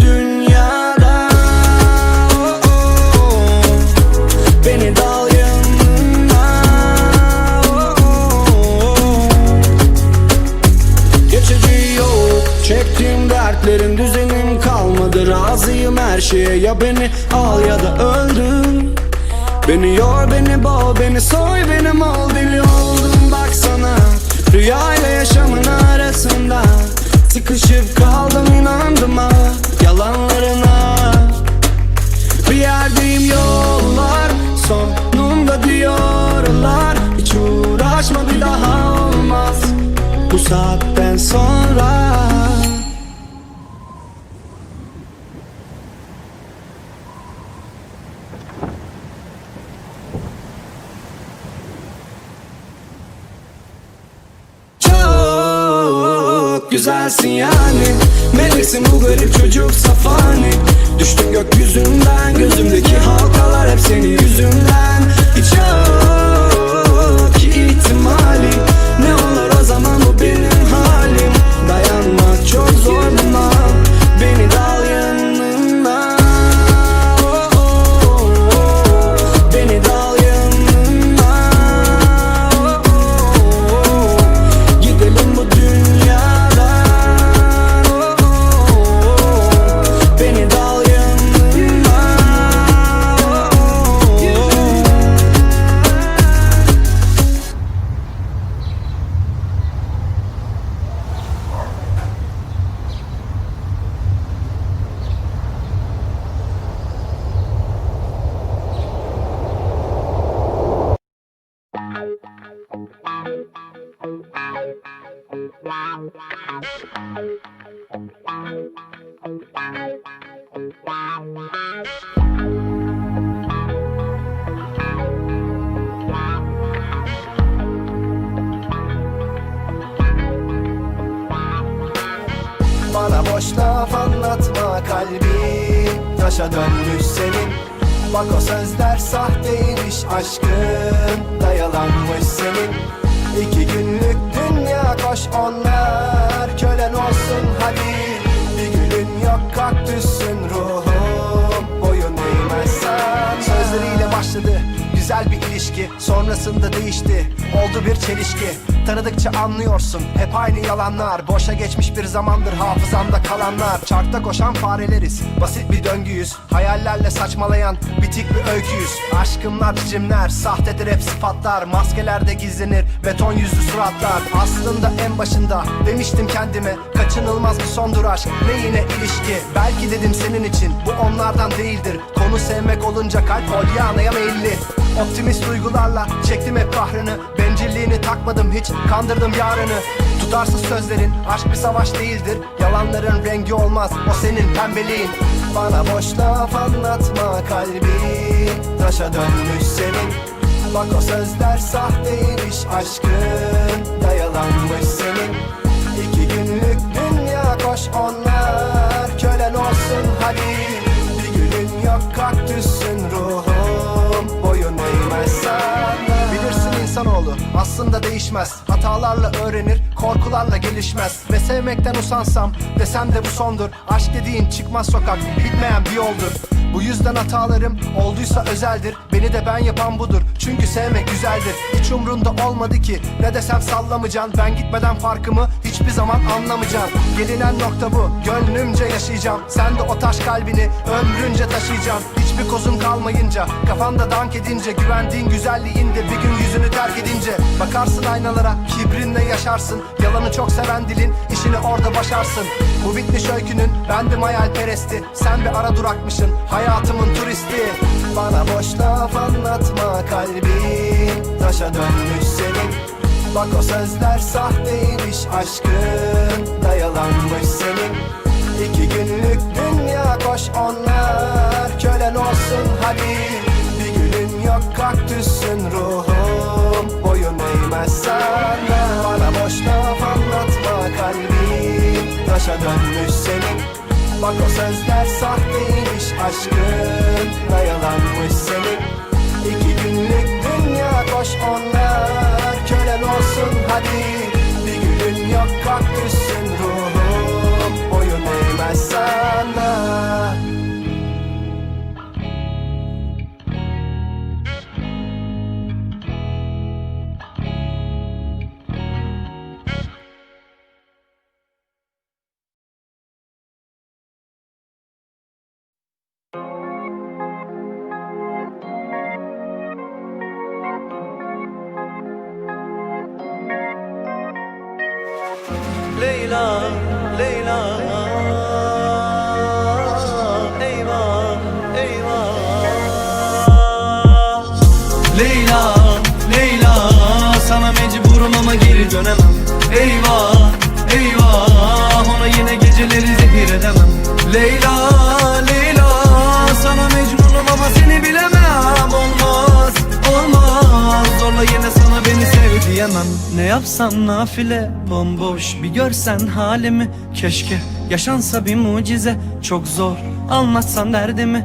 dünyada. Beni dal yanına. Geçici yok Çektiğim dertlerin düzenim kalmadı. Razıyım her şeye ya beni al ya da öldür. Beni yor beni boğ beni soy benim ol deli oldum baksana Rüyayla yaşamın arasında Sıkışıp kaldım inandım ha yalanlarına Bir yerdeyim yollar sonunda diyorlar. Hiç uğraşma bir daha olmaz. Bu saatten Çok güzelsin yani. Meleksin bu garip çocuk safani. Düştün gökyüzünden Bana boş laf anlatma kalbi. Taşa dönmüş senin. Bak o sözler sahteymiş aşkın. Dayalanmış senin. İki günlük koş onlar Kölen olsun hadi. Bir gülün yok kaktüsün ruhum. Boyun eğmezsen Sözleriyle başladı Güzel bir ilişki. Sonrasında değişti Oldu bir çelişki Tanıdıkça anlıyorsun. Hep aynı yalanlar. Boşa geçmiş bir zamandır hafızamda kalanlar. Çarkta koşan fareleriz. Basit bir döngüyüz. Hayallerle saçmalayan bitik bir öyküyüz. Aşkımlar biçimler sahtedir hep sıfatlar Maskelerde gizlenir beton yüzlü suratlar. Aslında en başında demiştim kendime Kaçınılmaz bir sondur aşk. Ne yine ilişki? Belki dedim senin için bu onlardan değildir. Konu sevmek olunca kalp polyanaya meyilli. Optimist duygularla çektim hep kahrını Bencilliğini takmadım hiç kandırdım yarını. Tutarsız sözlerin aşk bir savaş değildir. Yalanların rengi olmaz o senin pembeliğin. Bana boş laf anlatma kalbi Taşa dönmüş senin. Bak o sözler sahteymiş aşkın Dayalanmış senin. İki günlük dünya koş onlar Kölen olsun hadi aslında değişmez. Hatalarla öğrenir korkularla gelişmez. Ve sevmekten usansam desem de bu sondur. Aşk dediğin çıkmaz sokak bitmeyen bir yoldur. Bu yüzden hatalarım olduysa özeldir. Beni de ben yapan budur. Çünkü sevmek güzeldir. Hiç umrunda olmadı ki. Ne desem sallamacan Ben gitmeden farkımı hiçbir zaman anlamayacaksın. Gelinen nokta bu. Gönlümce yaşayacağım. Sen de o taş kalbini ömrünce taşıyacaksın Hiçbir kozun kalmayınca Kafanda dank edince Güvendiğin güzelliğinde Bir gün yüzünü terk edince Bakarsın aynalara Kibrinle yaşarsın Yalanı çok seven dilin işini orada başarsın. Bu bitmiş öykünün Bendim hayalperesti Sen bir ara durakmışın Hayatımın turisti. Bana boş laf anlatma kalbim Taşa dönmüş senin. Bak o sözler sahteymiş aşkın Da yalanmış senin. İki günlük koş onlar Kölen olsun hadi Bir gülün yok kaktüsün ruhum. Boyun eğmez sana. Bana boş laf anlatma kalbim. Taşa dönmüş senin. Bak o sözler sahteymiş aşkın. Da yalanmış senin Leyla, Leyla Sana mecburum ama geri dönemem. Eyvah, eyvah Ona yine geceleri zehir edemem. Leyla, Leyla Sana mecnunum ama seni bilemem. Olmaz, olmaz Zorla yine sana beni sev diyemem. Ne yapsam nafile Bomboş bir görsen halimi. Keşke yaşansa bir mucize Çok zor anlatsan derdimi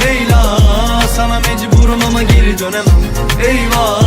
Leyla Sana mecburum ama geri dönemem. Eyvah